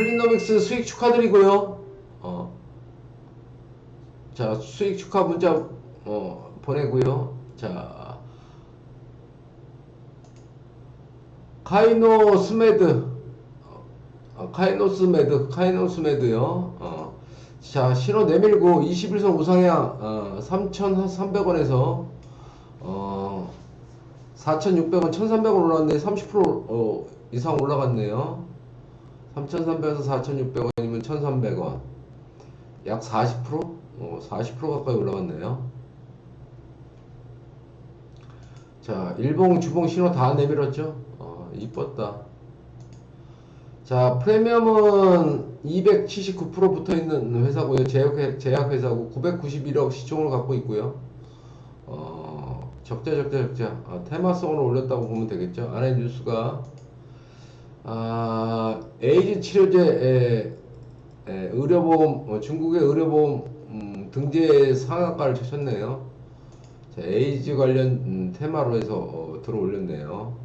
클리노믹스 수익 축하드리고요. 어. 자, 수익 축하 문자 어, 보내고요. 자, 카이노 스메드, 어, 카이노 스메드, 카이노 스메드요. 어. 자, 신호 내밀고 21선 우상향 어, 3,300원에서 어, 4,600원, 1,300원 올랐는데 30% 어, 이상 올라갔네요. 3,300에서 4,600원이면 1,300원. 약 40%? 어, 40% 가까이 올라갔네요. 자, 일봉, 주봉 신호 다 내밀었죠? 어, 이뻤다. 자, 프리미엄은 279% 붙어 있는 회사고요. 제약, 회사고 991억 시총을 갖고 있고요. 어, 적자, 적자, 적자. 아, 테마성으로 올렸다고 보면 되겠죠. 안에 뉴스가 아, 에이즈 치료제 의료보험 어, 중국의 의료보험 음, 등재 상한가를 쳤네요. 자, 에이즈 관련 음, 테마로 해서 어, 들어 올렸네요.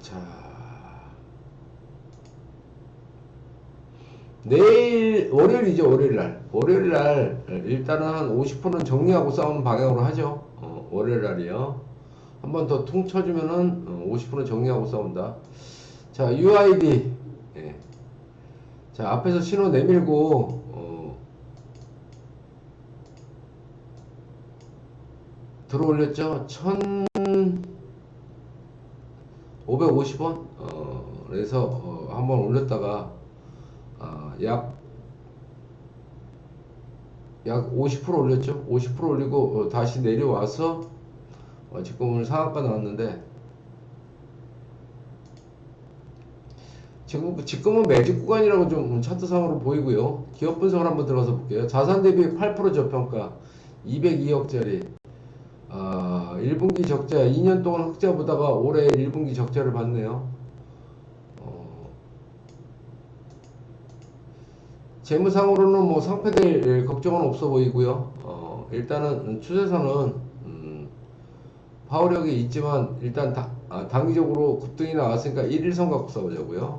자, 내일 월요일이죠 월요일 날 월요일 날 일단은 한 50%는 정리하고 싸우는 방향으로 하죠 어, 월요일 날이요. 한 번 더 퉁 쳐주면은 어, 50% 정리하고 싸운다. 자 UID 예. 자 앞에서 신호 내밀고 어, 들어 올렸죠? 1550원? 어, 그래서 어, 한번 올렸다가 아, 약, 약 50% 올렸죠. 50% 올리고 어, 다시 내려와서 어, 지금 오늘 상한가 나왔는데 지금, 지금은 매직 구간이라고 좀 차트상으로 보이고요. 기업 분석을 한번 들어가서 볼게요. 자산 대비 8% 저평가 202억짜리 아, 1분기 적자 2년 동안 흑자 보다가 올해 1분기 적자를 봤네요. 재무상으로는 뭐 상패될 걱정은 없어 보이고요. 어, 일단은 추세선은 음, 파워력이 있지만 일단 다- 아, 단기적으로 급등이 나왔으니까 1일선 갖고 싸우자고요.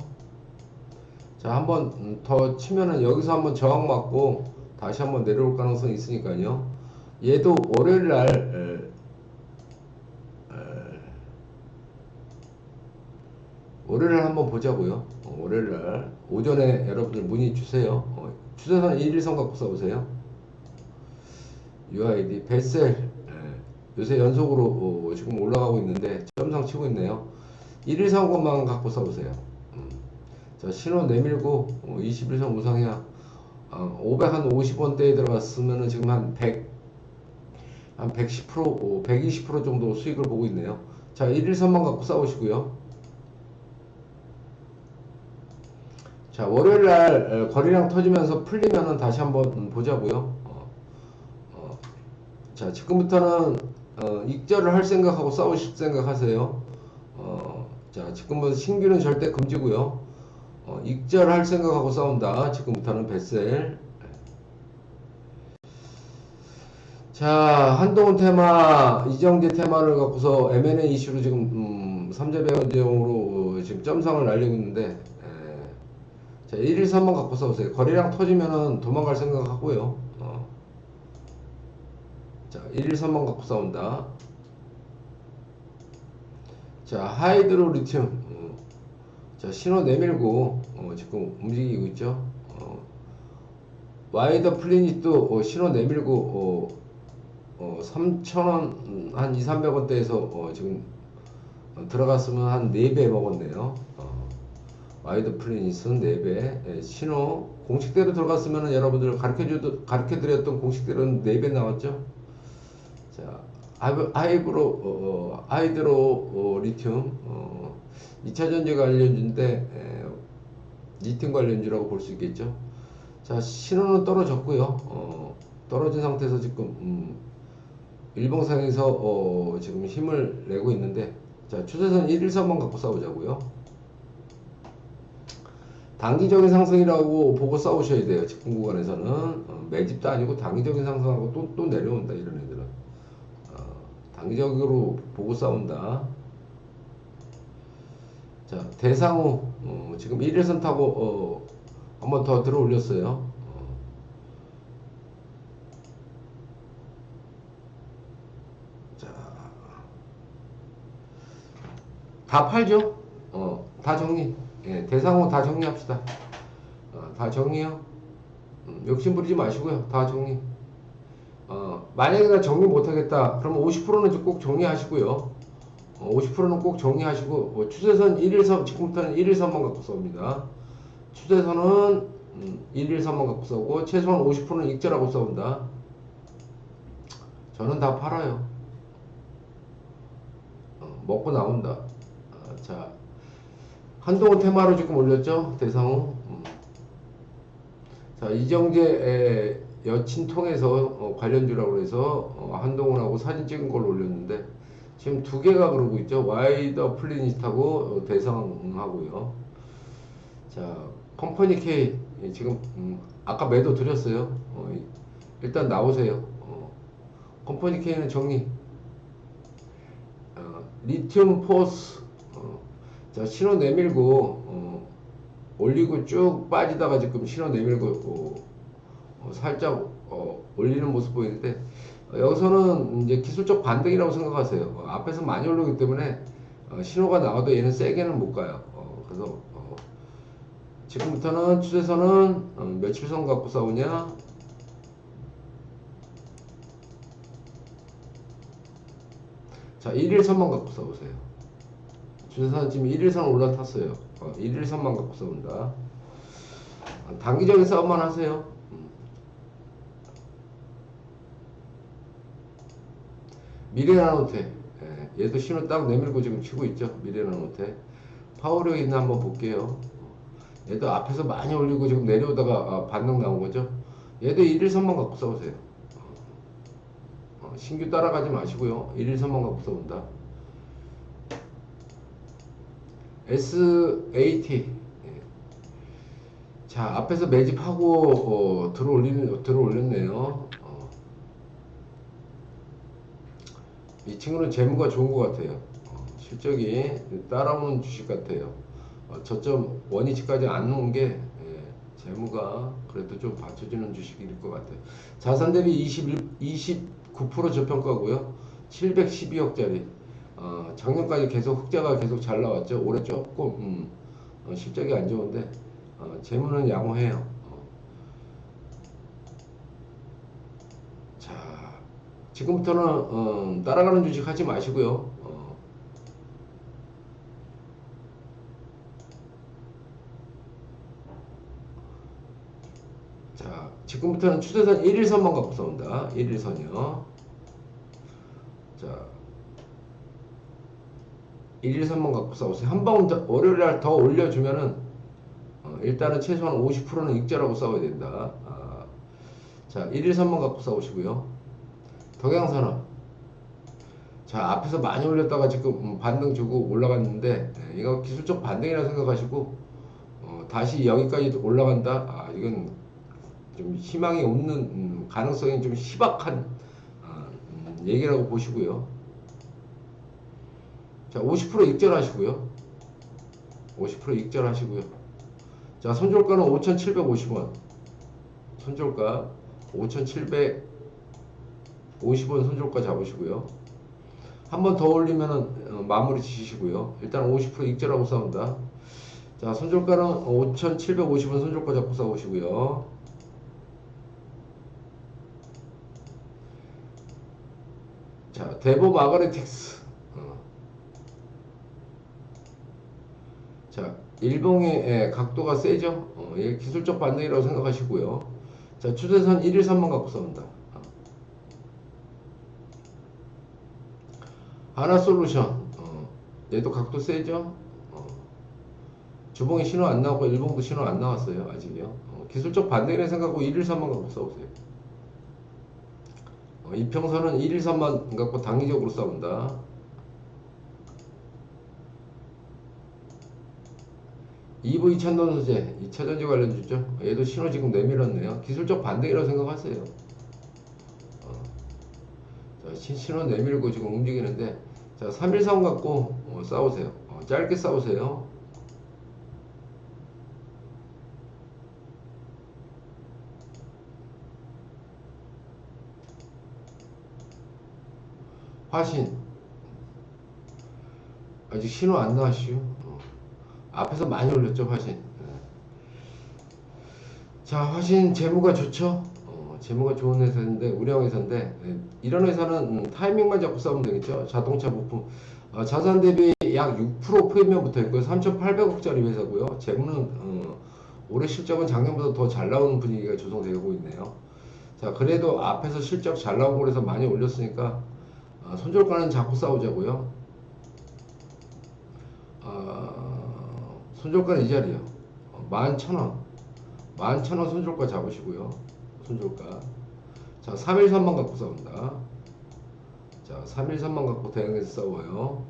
자, 한번 음, 더 치면은 여기서 한번 저항 맞고 다시 한번 내려올 가능성이 있으니까요. 얘도 월요일 날 월요일 날 한번 보자고요. 어, 월요일 날 오전에 여러분들 문의 주세요. 어, 추세선 1일선 갖고 싸우세요. UID 베셀 예, 요새 연속으로 어, 지금 올라가고 있는데 점상 치고 있네요. 1일선 것만 갖고 싸우세요. 음. 자 신호 내밀고 어, 21선 우상이야. 어, 500한 50원대에 들어갔으면은 지금 한 100, 한 110%, 어, 120% 정도 수익을 보고 있네요. 자 1일선만 갖고 싸우시고요. 자 월요일 날 어, 거래량 터지면서 풀리면은 다시 한번 음, 보자고요. 어, 어, 자 지금부터는 어, 익절을 할 생각하고 싸우실 생각하세요. 어, 자 지금부터 신규는 절대 금지고요. 어, 익절할 생각하고 싸운다. 지금부터는 베셀. 자 한동훈 테마, 이정재 테마를 갖고서 M&A 이슈로 지금 음, 삼재배원제용으로 지금 점상을 날리고 있는데. 에, 자 1일 3만 갖고 싸우세요. 거래량 터지면은 도망갈 생각하고요. 어. 자 1일 3만 갖고 싸운다. 자 하이드로 리튬. 어. 자 신호 내밀고 어, 지금 움직이고 있죠. 어, 와이더 플리닛도 어, 신호 내밀고 어, 어, 3,000원 한 2, 300원대에서 어, 지금 어, 들어갔으면 한 4배 먹었네요. 어, 와이드 플리닛은 4배 예, 신호 공식대로 들어갔으면 여러분들 가르쳐주 가르쳐드렸던 공식대로는 4배 나왔죠. 자 아이브- 아이브로 어, 어, 아이드로 어, 리튬 어, 2차 전지 관련주인데 에, 리튬 관련주라고 볼 수 있겠죠. 자 신호는 떨어졌고요. 어, 떨어진 상태에서 지금 음, 일봉상에서 어, 지금 힘을 내고 있는데 자 추세선 1일선만 갖고 싸우자고요. 단기적인 상승이라고 보고 싸우셔야 돼요. 직분 구간에서는 어, 매집도 아니고 단기적인 상승하고 또, 또 내려온다 이런 애들은 어, 단기적으로 보고 싸운다. 자, 대상우 어, 지금 1일선 타고 어, 한번 더 들어 올렸어요. 어. 자, 다 팔죠? 어, 다 정리. 예, 대상우 다 정리합시다. 어, 다 정리요. 음, 욕심 부리지 마시고요. 다 정리. 어, 만약에 나 정리 못하겠다. 그러면 50%는 좀꼭 정리하시고요. 어, 50%는 꼭 정리하시고 어, 추세선 1일선 지금부터는 1일선만 갖고 싸웁니다. 추세선은 음, 1일선만 갖고 싸우고 최소한 50%는 익절하고 싸운다. 저는 다 팔아요. 어, 먹고 나온다. 어, 자 한동훈 테마로 지금 올렸죠 대상우. 음. 자 이정재 에, 여친 통해서 어, 관련주라고 해서 어, 한동훈하고 사진 찍은 걸 올렸는데 지금 두 개가 그러고 있죠. 와이더 플리니스트하고 어, 대상하고요. 자 컴퍼니 K 예, 지금 음, 아까 매도 드렸어요. 어, 이- 일단 나오세요. 어, 컴퍼니 K는 정리. 어, 리튬 포스 어, 자 신호 내밀고 어, 올리고 쭉 빠지다가 지금 신호 내밀고 어, 어, 살짝 어, 올리는 모습 보이는데 어, 여기서는 이제 기술적 반등이라고 생각하세요. 어, 앞에서 많이 올라오기 때문에 어, 신호가 나와도 얘는 세게는 못 가요. 어, 그래서 어, 지금부터는 추세선은 어, 며칠 선 갖고 싸우냐? 자, 1일 선만 갖고 싸우세요. 추세선 지금 1일선 올라탔어요. 어, 1일선만 갖고 싸운다. 어, 단기적인 싸움만 하세요. 음. 미래나노테 예, 얘도 신호 딱 내밀고 지금 치고 있죠 미래나노테 파워력 있나 한번 볼게요 얘도 앞에서 많이 올리고 지금 내려오다가 아, 반등 나온 거죠 얘도 1일선만 갖고 싸우세요 어, 신규 따라가지 마시고요 1일선만 갖고 싸운다 SAT 예. 자 앞에서 매집하고 어, 들어 올리는 들어 올렸네요 어. 이 친구는 재무가 좋은 것 같아요. 어, 실적이 따라오는 주식 같아요. 어, 저점 원위치까지 안 놓은 게 예, 재무가 그래도 좀 받쳐주는 주식일 것 같아요. 자산 대비 21, 29% 저평가고요. 712억짜리. 어, 작년까지 계속 흑자가 계속 잘 나왔죠. 올해 조금 음, 어, 실적이 안 좋은데 어, 재무는 양호해요. 어. 자, 지금부터는 어, 따라가는 주식 하지 마시고요. 어, 자, 지금부터는 추세선 1일선만 갖고 싸운다. 1일선이요. 자, 1일선만 갖고 싸우세요. 한 번 월요일 날 더 올려주면은 어, 일단은 최소한 50%는 익절하고 싸워야 된다. 아, 자, 1일선만 갖고 싸우시고요. 덕양산업. 자, 앞에서 많이 올렸다가 지금 음, 반등 주고 올라갔는데, 예, 이거 기술적 반등이라 생각하시고, 어, 다시 여기까지 올라간다? 아, 이건 좀 희망이 없는, 음, 가능성이 좀 희박한, 아, 음, 얘기라고 보시고요. 자, 50% 익절하시고요. 50% 익절하시고요. 자, 손절가는 5,750원. 손절가 5,700 50원 손절가 잡으시고요. 한 번 더 올리면은 어, 마무리 지시고요. 일단 50% 익절하고 싸운다. 자, 손절가는 5,750원 손절가 잡고 싸우시고요. 자, 대보 마가레틱스. 어. 자, 일봉의 예, 각도가 세죠? 어, 이게 기술적 반등이라고 생각하시고요. 자, 추세선 113만 갖고 싸운다. 어. 하나 솔루션 어, 얘도 각도 세죠 어, 주봉이 신호 안 나오고 일봉도 신호 안 나왔어요 아직요 어, 기술적 반대를 생각하고 113만 갖고 싸우세요 어, 이평선은 113만 갖고 당위적으로 싸운다 EV 찬돈 소재 2차전지 관련주죠 얘도 신호 지금 내밀었네요 기술적 반대이라고 생각하세요 어. 자, 신- 신호 내밀고 지금 움직이는데 자, 313 갖고 어, 싸우세요. 어, 짧게 싸우세요. 화신 아직 신호 안 나왔슈. 어. 앞에서 많이 올렸죠 화신. 예. 자 화신 재무가 좋죠. 어, 재무가 좋은 회사인데 우량 회사인데 예, 이런 회사는 음, 타이밍만 잡고 싸우면 되겠죠. 자동차 부품 어, 자산 대비 약 6% 프리미엄 붙어 있고요. 3,800억짜리 회사고요. 재무는 어, 올해 실적은 작년보다 더 잘 나오는 분위기가 조성되고 있네요. 자 그래도 앞에서 실적 잘 나오고 그래서 많이 올렸으니까 아, 손절가는 자꾸 싸우자고요. 아, 손절가는 이 자리요. 어, 11,000원. 11,000원 손절가 잡으시고요. 손절가. 자, 313만 갖고 싸운다. 자, 313만 갖고 대응해서 싸워요.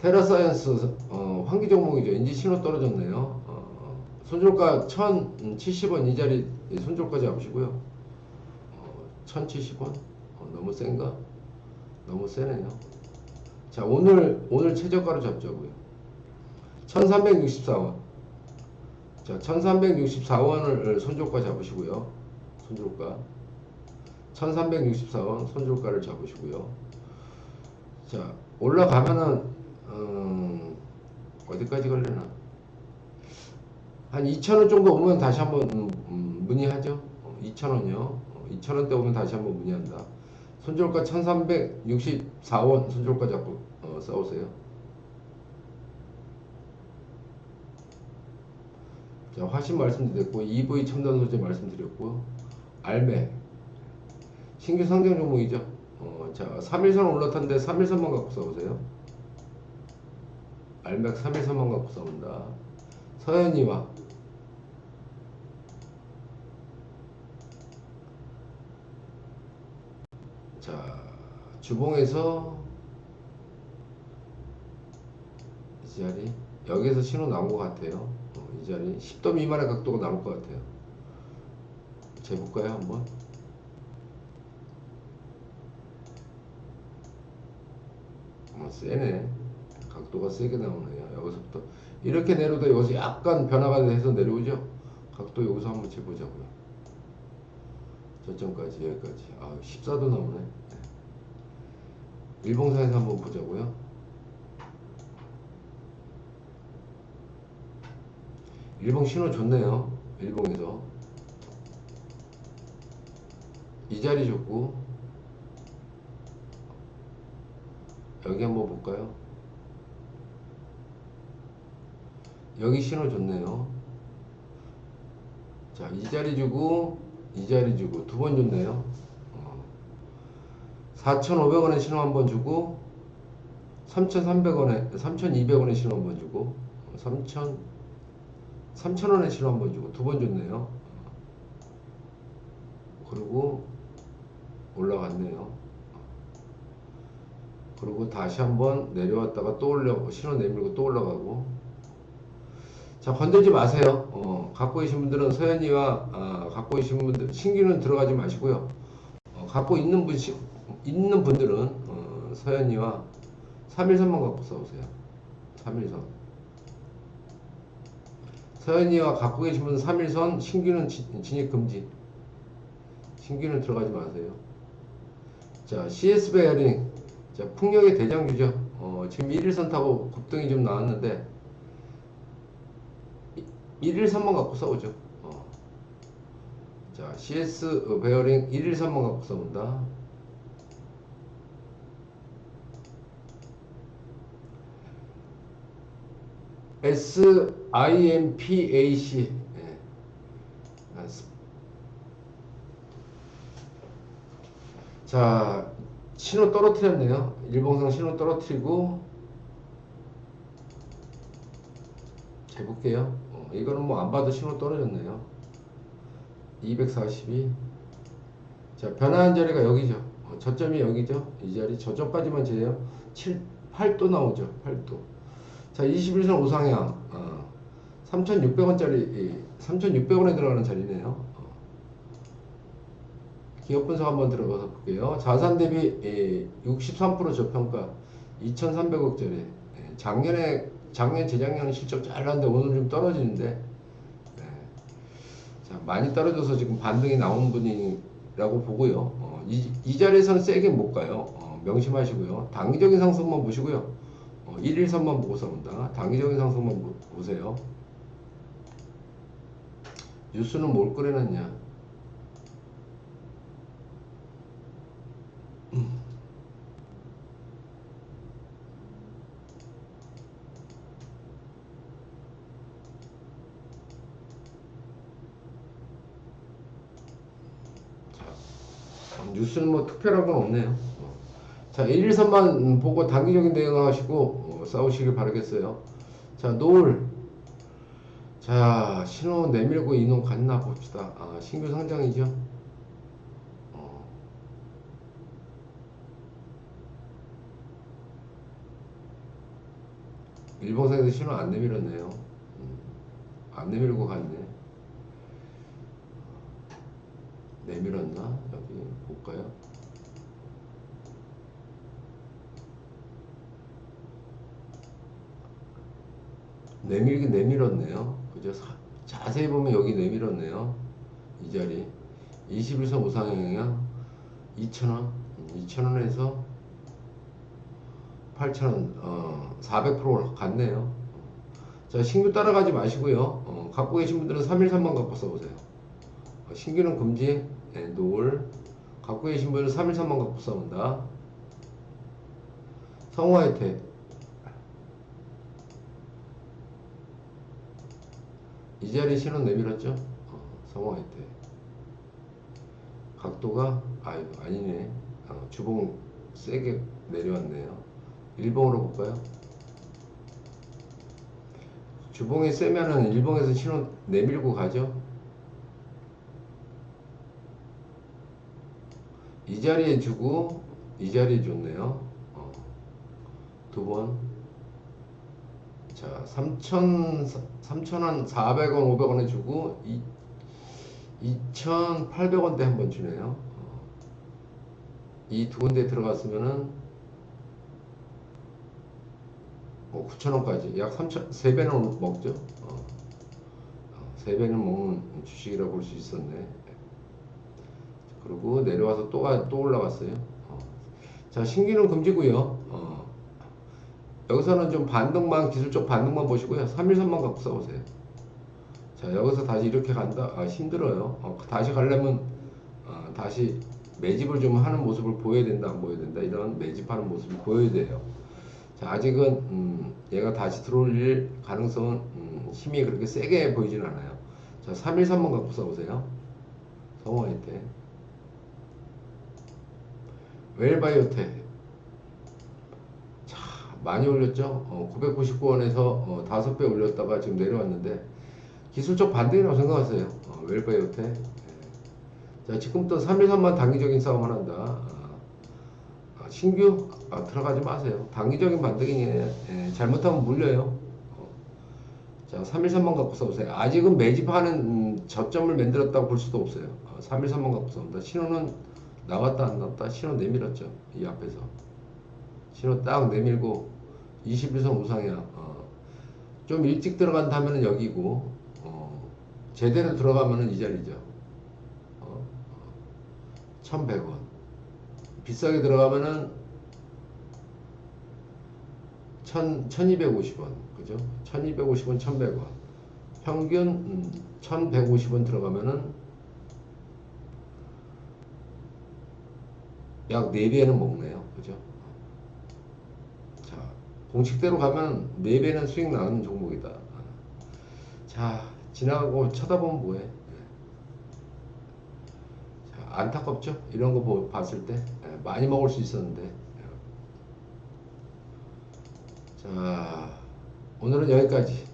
테라사이언스 어, 환기 종목이죠. 인지 신호 떨어졌네요. 어, 손절가 1,070원 이 자리 손절가 잡으시고요. 어, 1070원? 어, 너무 센가? 너무 세네요. 자, 오늘, 오늘 최저가로 잡자고요. 1364원. 자, 1364원을 손절가 잡으시고요. 손절가. 1364원 손절가를 잡으시고요. 자, 올라가면은, 음, 어디까지 걸리나? 한 2,000원 정도 오면 다시 한번 음, 음, 문의하죠. 어, 2,000원이요. 어, 2,000원대 오면 다시 한번 문의한다. 손절가 1,364원 손절가 잡고 어, 싸우세요. 자, 화신 말씀드렸고 EV 첨단 소재 말씀드렸고요. 알매 신규 상장 종목이죠. 어, 자, 3일선 올라탔는데 3일선만 갖고 싸우세요. 알맥 3일선만 갖고 싸운다. 서현이와 자, 주봉에서 이 자리 여기에서 신호 나온 것 같아요. 어, 이 자리 10도 미만의 각도가 나올 것 같아요. 재볼까요 한번? 어, 세네. 각도가 세게 나오네요. 여기서부터 이렇게 내려도 여기서 약간 변화가 돼서 내려오죠. 각도 여기서 한번 재보자고요. 저점까지 여기까지. 아, 14도 나오네. 네. 일봉상에서 한번 보자고요. 일봉 신호 좋네요. 일봉에서 이 자리 좋고 여기 한번 볼까요? 여기 신호 좋네요. 자, 이 자리 주고 이 자리 주고 두번 줬네요. 어. 4,500원에 신호 한 번 주고 3,300원에 3,200원에 신호 한 번 주고 3,000 3,000원에 신호 한 번 주고 두 번 줬네요. 그리고 올라갔네요. 그리고 다시 한번 내려왔다가 또 올려 신호 내밀고 또 올라가고 자 건들지 마세요. 어, 갖고 계신 분들은 서현이와 아, 갖고 계신 분들 신규는 들어가지 마시고요. 어, 갖고 있는 분 있는 분들은 어, 서현이와 3일선만 갖고 싸우세요. 3일선. 서현이와 갖고 계신 분은 3일선 신규는 진- 진입 금지. 신규는 들어가지 마세요. 자, CS 베어링. 자, 풍력의 대장주죠. 어, 지금 1일선 타고 급등이 좀 나왔는데 1일선만 갖고 싸우죠. 어. 자, CS 베어링 1일선만 갖고 싸운다. SIMPAC. 예. 자, 신호 떨어뜨렸네요. 일봉상 신호 떨어뜨리고 재볼게요. 어, 이거는 뭐 안 봐도 신호 떨어졌네요. 242. 자, 변화한 자리가 여기죠. 어, 저점이 여기죠. 이 자리 저점까지만 재요. 7, 8도 나오죠. 8도. 자, 21선 우상향. 어, 3,600원짜리 3,600원에 들어가는 자리네요. 어. 기업 분석 한번 들어가서 볼게요. 자산 대비 예, 63% 저평가 2,300억짜리. 예, 작년에 작년 재작년 실적 잘 나는데 오늘 좀 떨어지는데 예, 자, 많이 떨어져서 지금 반등이 나온 분이라고 보고요. 어, 이, 이 자리에서는 세게 못 가요. 어, 명심하시고요. 단기적인 상승만 보시고요. 어, 1일선만 보고 싸운다. 단기적인 상승만 보, 보세요. 뉴스는 뭘 꺼내놨냐? 자, 뉴스는 뭐 특별한 건 없네요. 어. 자, 1일선만 보고 단기적인 대응하시고 어, 싸우시길 바라겠어요. 자, 노을. 자, 신호 내밀고 이놈 갔나 봅시다. 아, 신규 상장이죠. 어. 일본상에서 신호 안 내밀었네요. 음, 안 내밀고 갔네. 내밀었나? 여기 볼까요? 내밀긴 내밀었네요. 그죠? 사- 자세히 보면 여기 내밀었네요. 이 자리. 21선 우상향이야. 2,000원. 2,000원에서 8,000원. 어, 400% 갔네요. 자, 신규 따라가지 마시고요. 어, 갖고 계신 분들은 313만 갖고 써보세요. 어, 신규는 금지, 네, 노을. 갖고 계신 분은 313만 갖고 싸운다. 성화 혜택. 이 자리 신호 내밀었죠? 어, 성화 혜택. 각도가, 아, 아니네. 어, 주봉 세게 내려왔네요. 일봉으로 볼까요? 주봉이 세면은 일봉에서 신호 내밀고 가죠? 이 자리에 주고 이 자리에 줬네요. 어, 두 번. 자, 3천 3천원 400원 500원에 주고 이 2,800원대 한 번 주네요. 이 두 군데 들어갔으면은 뭐 9,000원까지 약 3천 3배는 먹죠. 어. 어, 3배는 먹는 주식이라고 볼 수 있었네. 그리고 내려와서 또, 가- 또 올라갔어요. 어. 자, 신규는 금지고요. 어. 여기서는 좀 반등만 기술적 반등만 보시고요. 3일선만 갖고 싸우세요. 자, 여기서 다시 이렇게 간다. 아, 힘들어요. 어, 다시 가려면 어, 다시 매집을 좀 하는 모습을 보여야 된다, 안 보여야 된다. 이런 매집하는 모습을 보여야 돼요. 자, 아직은 음, 얘가 다시 들어올 가능성은 음, 힘이 그렇게 세게 보이진 않아요. 자, 3일선만 갖고 싸우세요. 성공할 때. 웰바이오텍 자 많이 올렸죠? 어, 999원에서 어, 5배 올렸다가 지금 내려왔는데 기술적 반등이라고 생각하세요. 어, 웰바이오텍 예. 자 지금부터 313만 단기적인 싸움을 한다. 아, 아, 신규? 아, 들어가지 마세요. 단기적인 반등이에요 예, 잘못하면 물려요. 어. 자 313만 갖고 싸우세요. 아직은 매집하는 음, 저점을 만들었다고 볼 수도 없어요. 어, 313만 갖고 싸운다. 신호는 나왔다 안 나왔다 신호 내밀었죠. 이 앞에서. 신호 딱 내밀고 21선 우상이야 어. 좀 일찍 들어간다면은 여기고 어. 제대로 들어가면은 이 자리죠 어. 1100원 비싸게 들어가면은 1000, 1250원 그죠 1250원 1100원 평균 음, 1150원 들어가면은 약 4배는 먹네요. 그죠? 자, 공식대로 가면 4배는 수익 나는 종목이다. 자, 지나가고 쳐다보면 뭐해? 자, 안타깝죠? 이런 거 보- 봤을 때. 예, 많이 먹을 수 있었는데. 자, 오늘은 여기까지.